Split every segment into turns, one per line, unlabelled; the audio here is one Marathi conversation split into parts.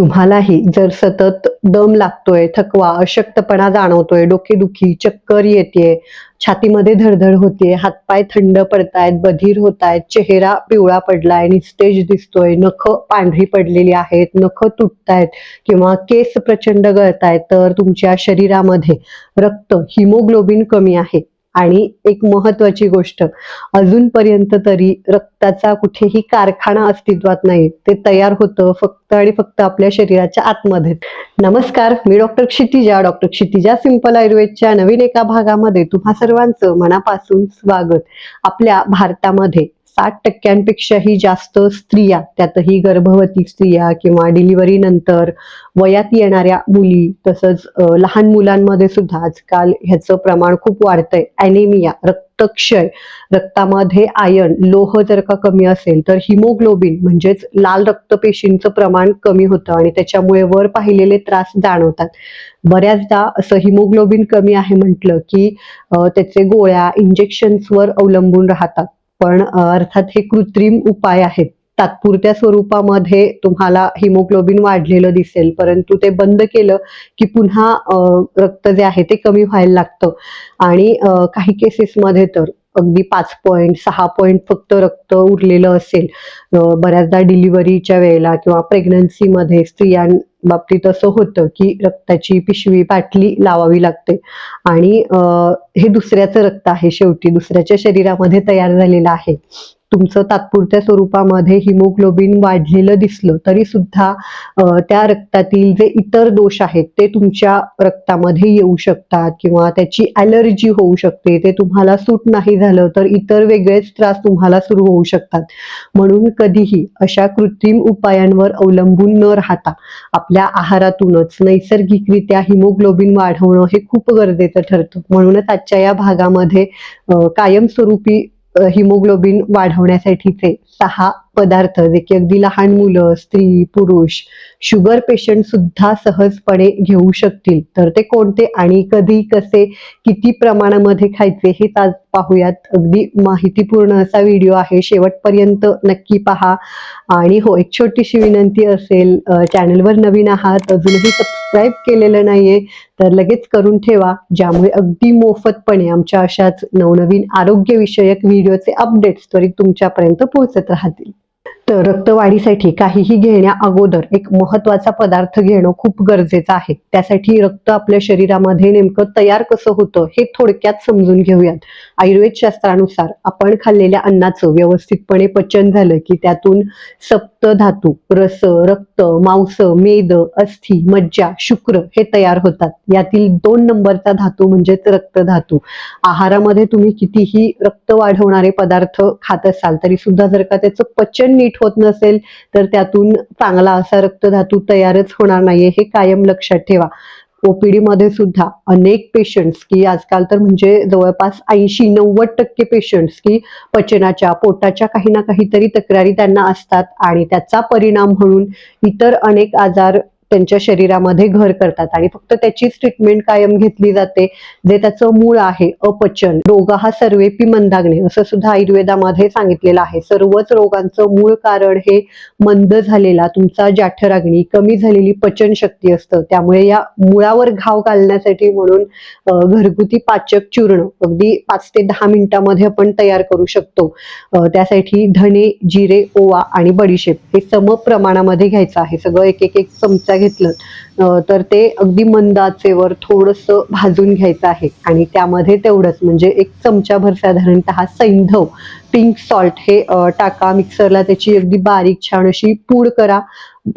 तुम्हालाही जर सतत दम लागतोय थकवा अशक्तपणा जाणवतोय डोकेदुखी चक्कर येते छातीमध्ये धडधड होतीये हातपाय थंड पडतायत बधीर होतायत चेहरा पिवळा पडलाय निस्तेज दिसतोय नख पांढरी पडलेली आहेत नख तुटतायत किंवा केस प्रचंड गळतायत तर तुमच्या शरीरामध्ये रक्त हिमोग्लोबिन कमी आहे. आणि एक महत्वाची गोष्ट अजूनपर्यंत तरी रक्ताचा कुठेही कारखाना अस्तित्वात नाही. ते तयार होतं फक्त आणि फक्त आपल्या शरीराच्या आतमध्ये. नमस्कार मी doctor Kshitija. Doctor Kshitija simple आयुर्वेदच्या नवीन एका भागामध्ये तुम्हा सर्वांचं मनापासून स्वागत. आपल्या भारतामध्ये साठ टक्क्यांपेक्षाही जास्त स्त्रिया त्यातही गर्भवती स्त्रिया किंवा डिलिव्हरी नंतर वयात येणाऱ्या मुली तसंच लहान मुलांमध्ये सुद्धा आजकाल ह्याचं प्रमाण खूप वाढतंय. अॅनेमिया रक्तक्षय रक्तामध्ये आयर्न लोह जर का कमी असेल तर हिमोग्लोबिन म्हणजेच लाल रक्तपेशींचं प्रमाण कमी होतं आणि त्याच्यामुळे वर पाहिलेले त्रास जाणवतात. बऱ्याचदा असं हिमोग्लोबिन कमी आहे म्हटलं की त्याचे गोळ्या इंजेक्शन्सवर अवलंबून राहतात. पण अर्थात हे कृत्रिम उपाय आहेत. तात्पुरत्या स्वरूपामध्ये तुम्हाला हिमोग्लोबिन वाढलेलं दिसेल परंतु ते बंद केलं की पुन्हा रक्त जे आहे ते कमी व्हायला लागतं. आणि काही केसेसमध्ये तर अगदी पाच पॉईंट सहा पॉईंट फक्त रक्त उरलेलं असेल. बऱ्याचदा डिलिव्हरीच्या वेळेला किंवा प्रेग्नन्सीमध्ये स्त्रियां बाबतीत असं होतं की रक्ताची पिशवी बाटली लावावी लागते. आणि हे दुसऱ्याचं रक्त आहे शेवटी. दुसऱ्याच्या शरीरामध्ये तयार झालेलं आहे. तुमचं तात्पुरत्या स्वरूपामध्ये हिमोग्लोबिन वाढलेलं दिसलं तरी सुद्धा त्या रक्तातील जे इतर दोष आहेत ते तुमच्या रक्तामध्ये येऊ शकतात किंवा त्याची ॲलर्जी होऊ शकते ते तुम्हाला सूट नाही झालं तर इतर वेगळेच त्रास तुम्हाला सुरू होऊ शकतात. म्हणून कधीही अशा कृत्रिम उपायांवर अवलंबून न राहता आपल्या आहारातूनच नैसर्गिकरित्या हिमोग्लोबिन वाढवणं हे खूप गरजेचं ठरतं. म्हणूनच आजच्या या भागामध्ये कायमस्वरूपी हिमोग्लोबिन वाढवण्यासाठीचे सहा पदार्थ जे की अगदी लहान मुलं स्त्री पुरुष शुगर पेशंट सुद्धा सहजपणे घेऊ शकतील. तर ते कोणते आणि कधी कसे किती प्रमाणामध्ये खायचे हे आज पाहूयात. अगदी माहितीपूर्ण असा व्हिडिओ आहे. शेवटपर्यंत नक्की पहा. आणि हो एक छोटीशी विनंती असेल चॅनलवर नवीन आहात अजूनही सबस्क्राईब केलेलं नाहीये तर लगेच करून ठेवा. ज्यामुळे अगदी मोफतपणे आमच्या अशाच नवनवीन आरोग्यविषयक व्हिडिओचे अपडेट्स त्वरित तुमच्यापर्यंत पोहोचत राहतील. तर रक्तवाढीसाठी काहीही घेण्या अगोदर एक महत्त्वाचा पदार्थ घेणं खूप गरजेचं आहे. त्यासाठी रक्त आपल्या शरीरामध्ये नेमकं तयार कसं होतं हे थोडक्यात समजून घेऊयात. आयुर्वेद शास्त्रानुसार आपण खाल्लेल्या अन्नाचं व्यवस्थितपणे पचन झालं की त्यातून सप्त धातू रस रक्त मांस मेद अस्थि मज्जा शुक्र हे तयार होतात. यातील दोन नंबरचा धातू म्हणजेच रक्त धातू. आहारामध्ये तुम्ही कितीही रक्त वाढवणारे पदार्थ खात असाल तरी सुद्धा जर का त्याचं पचन नीट होत नसेल तर त्यातून चांगला असा रक्त धातू तयारच होणार नाहीये हे कायम लक्षात ठेवा. ओपीडी मध्ये सुद्धा अनेक पेशंट्स की आजकाल तर म्हणजे जवळपास ऐंशी नव्वद टक्के पेशंट्स की पचनाच्या पोटाच्या काही ना काहीतरी तक्रारी त्यांना असतात आणि त्याचा परिणाम म्हणून इतर अनेक आजार त्यांच्या शरीरामध्ये घर करतात आणि फक्त त्याचीच ट्रीटमेंट कायम घेतली जाते जे त्याचं मूळ आहे अपचन. रोग हा सर्वेपी मंदाग्ने असं सुद्धा आयुर्वेदामध्ये सांगितलेलं आहे. सर्वच रोगांचं मूळ कारण हे मंद झालेला तुमचा जाठराग्नी कमी झालेली पचन शक्ती असतं. त्यामुळे या मुळावर घाव घालण्यासाठी म्हणून घरगुती पाचक चूर्ण अगदी पाच ते दहा मिनिटामध्ये आपण तयार करू शकतो. त्यासाठी धने जिरे ओवा आणि बडीशेप हे सम प्रमाणामध्ये घ्यायचं आहे. सगळं एक एक एक चमचा घेतलं. तर ते अगदी मंदाचेवर थोडंसं भाजून घ्यायचं आहे. आणि त्यामध्ये तेवढंच म्हणजे एक चमचाभर साधारणतः सैंधव पिंक सॉल्ट हे टाका मिक्सरला त्याची अगदी बारीक छान अशी पूड करा.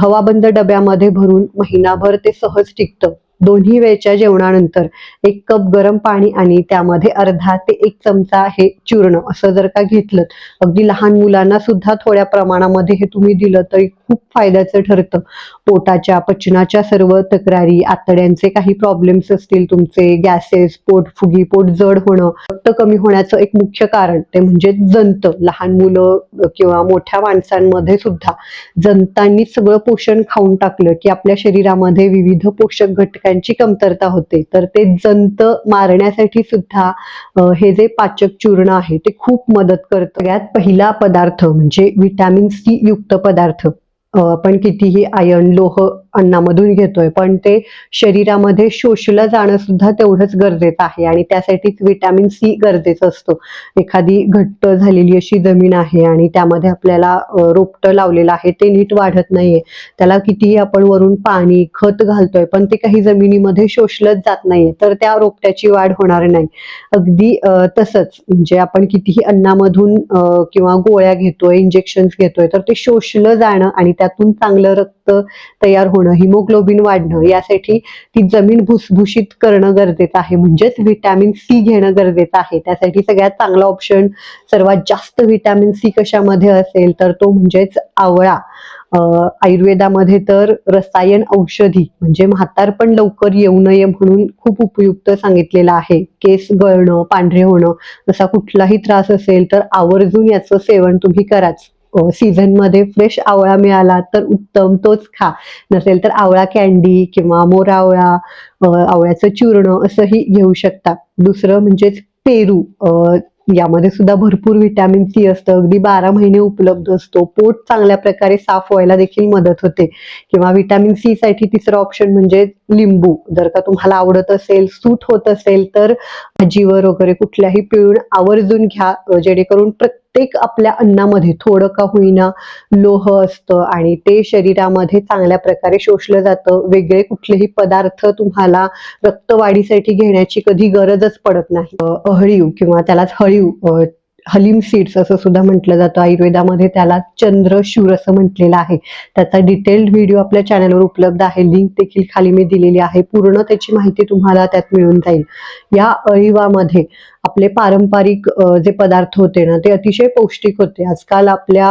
हवाबंद डब्यामध्ये भरून महिनाभर ते सहज टिकतं. दोन्ही वेळच्या जेवणानंतर एक कप गरम पाणी आणि त्यामध्ये अर्धा ते एक चमचा हे चूर्ण असं जर का घेतलं अगदी लहान मुलांना सुद्धा थोड्या प्रमाणामध्ये हे तुम्ही दिलं तरी खूप फायद्याचं ठरतं. पोटाच्या पचनाच्या सर्व तक्रारी आतड्यांचे काही प्रॉब्लेम्स असतील तुमचे गॅसेस पोट फुगी पोट जड होणं रक्त कमी होण्याचं एक मुख्य कारण ते म्हणजे जंत. लहान मुलं किंवा मोठ्या माणसांमध्ये सुद्धा जंतांनी सगळं पोषण खाऊन टाकलं की आपल्या शरीरामध्ये विविध पोषक घटकांची कमतरता होते. तर ते जंत मारण्यासाठी सुद्धा हे जे पाचक चूर्ण आहे ते खूप मदत करतं. सगळ्यात पहिला पदार्थ म्हणजे विटॅमिन सी युक्त पदार्थ. आपण कितीही आयन लोह अन्नामधून घेतोय. पण ते शरीरामध्ये शोषलं जाणं सुद्धा तेवढंच गरजेचं आहे आणि त्यासाठीच विटॅमिन सी गरजेचं असतं. एखादी घट्ट झालेली अशी जमीन आहे आणि त्यामध्ये आपल्याला रोपटं लावलेलं आहे ते नीट वाढत नाहीये. त्याला कितीही आपण वरून पाणी खत घालतोय पण ते काही जमिनीमध्ये शोषलंच जात नाहीये. तर त्या रोपट्याची वाढ होणार नाही. अगदी तसंच म्हणजे आपण कितीही अन्नामधून किंवा गोळ्या घेतोय इंजेक्शन घेतोय तर ते शोषलं जाणं आणि त्यातून चांगलं रक्त तयार होणं हिमोग्लोबिन वाढणं यासाठी ती जमीन भुसभुशीत करणं गरजेचं आहे. म्हणजेच व्हिटॅमिन सी घेणं गरजेचं आहे. त्यासाठी सगळ्यात चांगला ऑप्शन सर्वात जास्त व्हिटॅमिन सी कशामध्ये असेल तर तो म्हणजेच आवळा. आयुर्वेदामध्ये तर रसायन औषधी म्हणजे म्हातारपण लवकर येऊ नये म्हणून खूप उपयुक्त सांगितलेलं आहे. केस गळणं पांढरे होणं असा कुठलाही त्रास असेल तर आवर्जून याचं सेवन तुम्ही कराच. सीझनमध्ये फ्रेश आवळा मिळाला तर उत्तम तोच खा. नसेल तर आवळा कॅन्डी किंवा मोरा आवळा आवळ्याचं चूर्ण असंही घेऊ शकता. दुसरं म्हणजेच पेरू. यामध्ये सुद्धा भरपूर व्हिटॅमिन सी असतं. अगदी बारा महिने उपलब्ध असतो. पोट चांगल्या प्रकारे साफ व्हायला देखील मदत होते. किंवा व्हिटॅमिन सी साठी तिसरं ऑप्शन म्हणजे लिंबू. जर का तुम्हाला आवडत असेल सूट होत असेल तर भाजीवर वगैरे कुठल्याही पिळून आवर्जून घ्या. जेणेकरून प्रत्येक प्रत्येक आपल्या अन्नामध्ये थोडं का होईना लोह असतं आणि ते शरीरामध्ये चांगल्या प्रकारे शोषलं जातं. वेगळे कुठलेही पदार्थ तुम्हाला रक्तवाढीसाठी घेण्याची कधी गरजच पडत नाही. अहळीव किंवा त्यालाच हळीव हलीम सीड्स असं सुद्धा म्हटलं जातं. आयुर्वेदामध्ये त्याला चंद्रशूर असं म्हटलेलं आहे. त्याचा डिटेल्ड व्हिडिओ आपल्या चॅनलवर उपलब्ध आहे. लिंक देखील खाली मी दिलेली आहे. पूर्ण त्याची माहिती तुम्हाला त्यात मिळून जाईल. या अळीवामध्ये आपले पारंपरिक जे पदार्थ होते ना ते अतिशय पौष्टिक होते. आजकाल आपल्या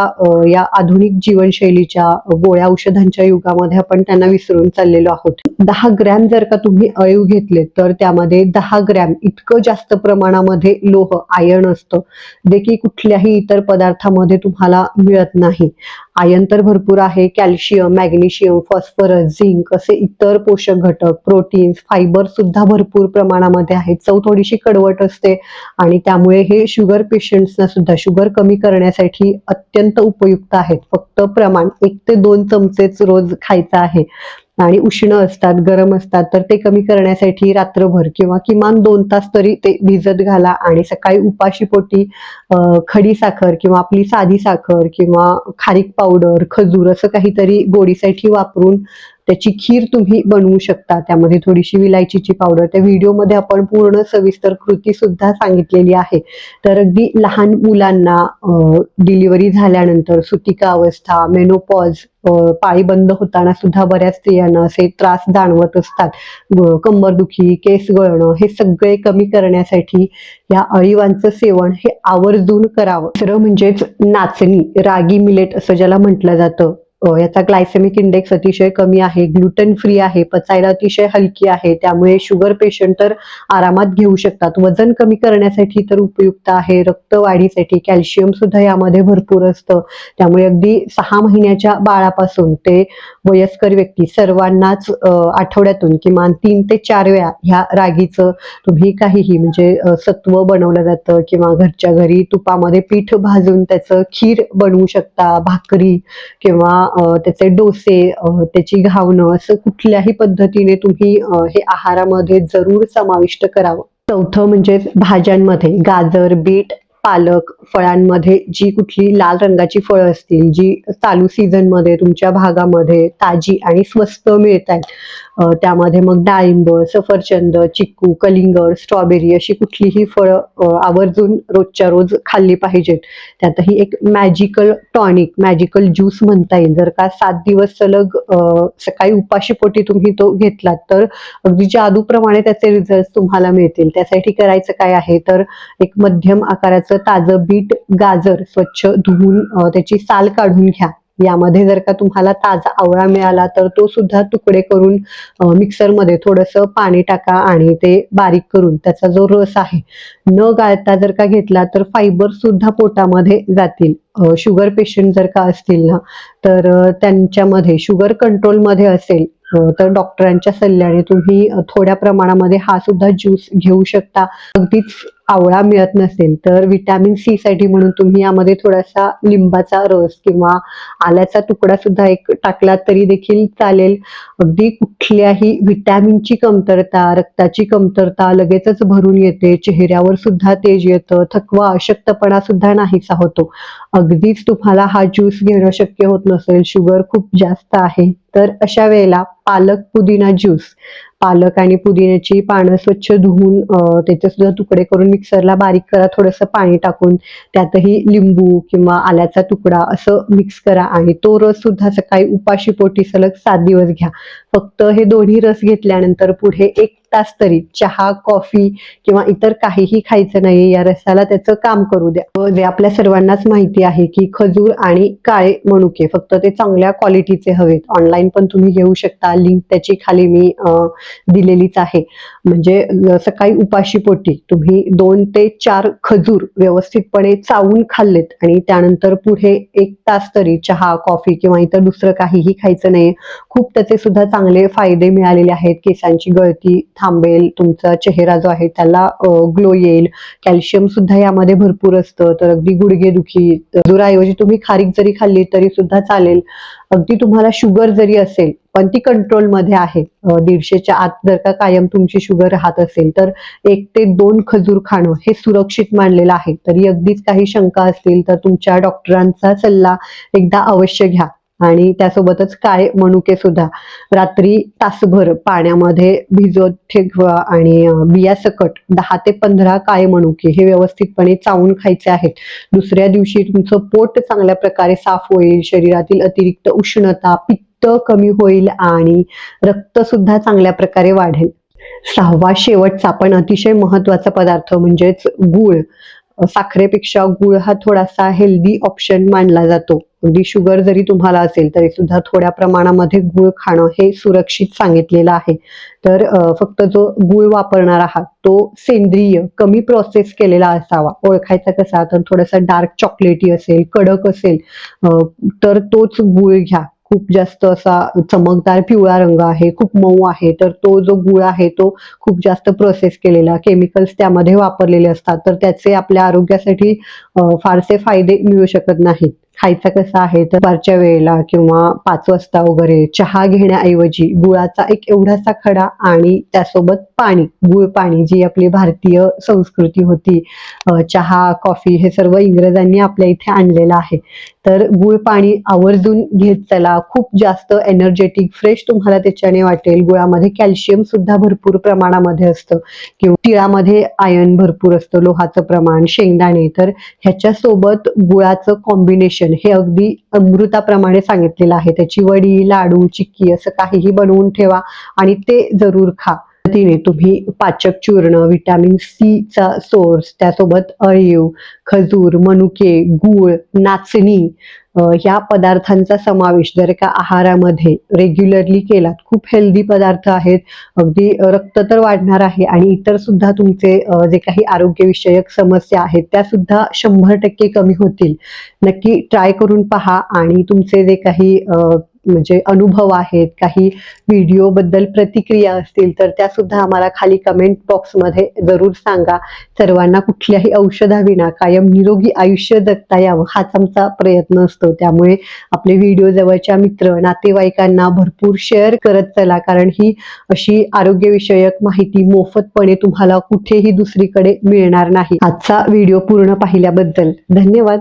या आधुनिक जीवनशैलीच्या गोळ्या औषधांच्या युगामध्ये आपण त्यांना विसरून चाललेलो आहोत. दहा ग्रॅम जर का तुम्ही अळीव घेतले तर त्यामध्ये दहा ग्रॅम इतकं जास्त प्रमाणामध्ये लोह आयर्न असतं. जे की कुठल्याही इतर पदार्थामध्ये तुम्हाला मिळत नाही. आयन तर भरपूर आहे कॅल्शियम मॅग्नेशियम फॉस्फरस झिंक असे इतर पोषक घटक प्रोटीन्स फायबर सुद्धा भरपूर प्रमाणामध्ये आहेत. चव थोडीशी कडवट असते आणि त्यामुळे हे शुगर पेशंट्सना सुद्धा शुगर कमी करण्यासाठी अत्यंत उपयुक्त आहेत. फक्त प्रमाण एक ते दोन चमचेच रोज खायचं आहे. आणि उष्ण असतात गरम असतात तर ते कमी करण्यासाठी रात्रभर किंवा किमान दोन तास तरी ते भिजत घाला आणि सकाळी उपाशी पोटी खडी साखर किंवा आपली साधी साखर किंवा खारीक पावडर खजूर असं काहीतरी गोडीसाठी वापरून त्याची खीर तुम्ही बनवू शकता. त्यामध्ये थोडीशी विलायचीची पावडर त्या व्हिडिओमध्ये आपण पूर्ण सविस्तर कृती सुद्धा सांगितलेली आहे. तर अगदी लहान मुलांना डिलिव्हरी झाल्यानंतर सुतिका अवस्था मेनोपॉज पाळी बंद होताना सुद्धा बऱ्याच स्त्रियांना असे त्रास जाणवत असतात. कंबरदुखी केस गळणं हे सगळे कमी करण्यासाठी या अळीवांचं सेवन हे आवर्जून करावं. दुसरं म्हणजेच नाचणी रागी मिलेट असं ज्याला म्हटलं जातं. याचा ग्लायसेमिक इंडेक्स अतिशय कमी आहे ग्लुटन फ्री आहे पचायला अतिशय हलकी आहे त्यामुळे शुगर पेशंट तर आरामात घेऊ शकतात. वजन कमी करण्यासाठी तर उपयुक्त आहे रक्तवाढीसाठी कॅल्शियम सुद्धा यामध्ये भरपूर असतं. त्यामुळे अगदी सहा महिन्याच्या बाळापासून ते वयस्कर व्यक्ती सर्वांनाच आठवड्यातून किमान तीन ते चार वेळा ह्या रागीचं तुम्ही काहीही म्हणजे सत्व बनवलं जातं किंवा घरच्या घरी तुपामध्ये पीठ भाजून त्याचं खीर बनवू शकता भाकरी किंवा त्याचे डोसे त्याची घावणं असं कुठल्याही पद्धतीने तुम्ही हे आहारामध्ये जरूर समाविष्ट करावं. चौथं म्हणजेच भाज्यांमध्ये गाजर बीट पालक फळांमध्ये जी कुठली लाल रंगाची फळं असतील जी चालू सीझनमध्ये तुमच्या भागामध्ये ताजी आणि स्वस्त मिळत आहेत त्यामध्ये मग डाळिंब सफरचंद चिक्कू कलिंगड स्ट्रॉबेरी अशी कुठलीही फळं आवर्जून रोजच्या रोज खाल्ली पाहिजेत. त्यातही एक मॅजिकल टॉनिक मॅजिकल ज्यूस म्हणता येईल. जर का सात दिवस सलग सकाळी उपाशीपोटी तुम्ही तो घेतलात तर अगदी जादूप्रमाणे त्याचे रिझल्ट तुम्हाला मिळतील. त्यासाठी करायचं काय आहे तर एक मध्यम आकाराचं ताजं बीट गाजर स्वच्छ धुवून त्याची साल काढून घ्या. यामध्ये जर का तुम्हाला ताजा आवळा मिळाला तर तो सुद्धा तुकडे करून मिक्सरमध्ये थोडंसं पाणी टाका आणि ते बारीक करून त्याचा जो रस आहे न गाळता जर का घेतला तर फायबर सुद्धा पोटामध्ये जातील. शुगर पेशंट जर का असतील ना तर त्यांच्यामध्ये शुगर कंट्रोलमध्ये असेल तर डॉक्टरांच्या सल्ल्याने तुम्ही थोड्या प्रमाणामध्ये हा सुद्धा ज्यूस घेऊ शकता. अगदीच आवळा मिळत नसेल तर विटॅमिन सी साठी म्हणून तुम्ही यामध्ये थोडासा लिंबाचा रस किंवा आल्याचा तुकडा सुद्धा एक टाकला तरी देखील चालेल. अगदी कुठल्याही विटॅमिनची कमतरता रक्ताची कमतरता लगेचच भरून येते. चेहऱ्यावर सुद्धा तेज येतं. थकवा अशक्तपणा सुद्धा नाहीसा होतो. अगदीच तुम्हाला हा ज्यूस घेणं शक्य होत नसेल. शुगर खूप जास्त आहे. तर अशा वेळेला पालक पुदिना ज्यूस पालक आणि पुदिन्याची पानं स्वच्छ धुवून त्याचे सुद्धा तुकडे करून मिक्सरला बारीक करा थोडंसं पाणी टाकून त्यातही लिंबू किंवा आल्याचा तुकडा असं मिक्स करा आणि तो रस सुद्धा सकाळी उपाशी पोटी सलग सात दिवस घ्या. फक्त हे दोन्ही रस घेतल्यानंतर पुढे एक तास तरी चहा कॉफी किंवा इतर काहीही खायचं नाही या रसाला त्याचं काम करू द्या. जे आपल्या सर्वांनाच माहिती आहे की खजूर आणि काळे मनुके फक्त ते चांगल्या क्वालिटीचे हवेत. ऑनलाईन पण तुम्ही घेऊ शकता. लिंक त्याची खाली मी दिलेलीच आहे. म्हणजे सकाळी उपाशी पोटी तुम्ही दोन ते चार खजूर व्यवस्थितपणे चावून खाल्लेत आणि त्यानंतर पुढे एक तास तरी चहा कॉफी किंवा इतर दुसरं काहीही खायचं नाही खूप त्याचे सुद्धा चांगले फायदे मिळालेले आहेत. केसांची गळती थांबेल तुमचा चेहरा जो आहे त्याला ग्लो येईल. कॅल्शियम सुद्धा यामध्ये भरपूर असतं. तर अगदी गुडघेदुखी दुराऐवजी तुम्ही खारीक जरी खाल्ली तरी सुद्धा चालेल. अगदी तुम्हाला शुगर जरी असेल पण ती कंट्रोलमध्ये आहे. दीडशेच्या आत जर का कायम तुमची शुगर राहत असेल तर एक ते दोन खजूर खाणं हे सुरक्षित मानलेलं आहे. तरी अगदीच काही शंका असतील तर तुमच्या डॉक्टरांचा सल्ला एकदा अवश्य घ्या. आणि त्यासोबतच काळे मनुके सुद्धा रात्री तासभर पाण्यामध्ये भिजवत ठेवा आणि बिया बियासकट दहा ते पंधरा काळे मनुके हे व्यवस्थितपणे चावून खायचे आहेत. दुसऱ्या दिवशी तुमचं पोट चांगल्या प्रकारे साफ होईल शरीरातील अतिरिक्त उष्णता पित्त कमी होईल आणि रक्त सुद्धा चांगल्या प्रकारे वाढेल. सहावा शेवटचा पण अतिशय महत्त्वाचा पदार्थ म्हणजेच गूळ. साखरेपेक्षा गूळ हा थोडासा हेल्दी ऑप्शन मानला जातो. अगदी शुगर जरी तुम्हाला असेल तरी सुद्धा थोड्या प्रमाणामध्ये गूळ खाणं हे सुरक्षित सांगितलेलं आहे. तर फक्त जो गूळ वापरणार आहात तो सेंद्रिय कमी प्रोसेस केलेला असावा. ओळखायचा कसा तर थोडासा डार्क चॉकलेटी असेल कडक असेल तर तोच गूळ घ्या. खूप जास्त असा चमकदार पिवळा रंग आहे खूप मऊ आहे तर तो जो गुळ आहे तो खूप जास्त प्रोसेस केलेला. केमिकल्स त्यामध्ये वापरलेले असतात तर त्याचे आपल्या आरोग्यासाठी फारसे फायदे मिळू शकत नाहीत. खायचा कसा आहे? तर दुपारच्या वेळेला किंवा पाच वाजता वगैरे चहा घेण्याऐवजी गुळाचा एक एवढासा खडा आणि त्यासोबत पाणी गुळ पाणी जी आपली भारतीय संस्कृती होती चहा कॉफी हे सर्व इंग्रजांनी आपल्या इथे आणलेलं आहे. तर गुळ पाणी आवर्जून घेत चला खूप जास्त एनर्जेटिक फ्रेश तुम्हाला त्याच्याने वाटेल. गुळामध्ये कॅल्शियम सुद्धा भरपूर प्रमाणामध्ये असतं. किंवा तिळामध्ये आयर्न भरपूर असतं लोहाचं प्रमाण शेंगदाणे. तर ह्याच्यासोबत गुळाचं कॉम्बिनेशन हे अगदी अमृताप्रमाणे सांगितलेलं आहे. त्याची वडी लाडू चिक्की असं काहीही बनवून ठेवा आणि ते जरूर खा. पद्धतीने तुम्ही पाचक चूर्ण विटॅमिन सी चा सोर्स त्यासोबत अळीव खजूर मनुके गूळ नाचणी ह्या पदार्थांचा समावेश जर का आहारामध्ये रेग्युलरली केलात खूप हेल्दी पदार्थ आहेत. अगदी रक्त तर वाढणार आहे आणि इतर सुद्धा तुमचे जे काही आरोग्यविषयक समस्या आहेत त्या सुद्धा शंभर टक्के कमी होतील. नक्की ट्राय करून पहा आणि तुमचे जे काही म्हणजे अनुभव आहेत काही व्हिडिओ बद्दल प्रतिक्रिया असतील तर त्या सुद्धा आम्हाला खाली कमेंट बॉक्समध्ये जरूर सांगा. सर्वांना कुठल्याही औषधाविना कायम निरोगी आयुष्य जगता यावं हाच आमचा प्रयत्न असतो. त्यामुळे आपले व्हिडिओ जवळच्या मित्र नातेवाईकांना भरपूर शेअर करत चला कारण ही अशी आरोग्यविषयक माहिती मोफतपणे तुम्हाला कुठेही दुसरीकडे मिळणार नाही. आजचा व्हिडिओ पूर्ण पाहिल्याबद्दल धन्यवाद.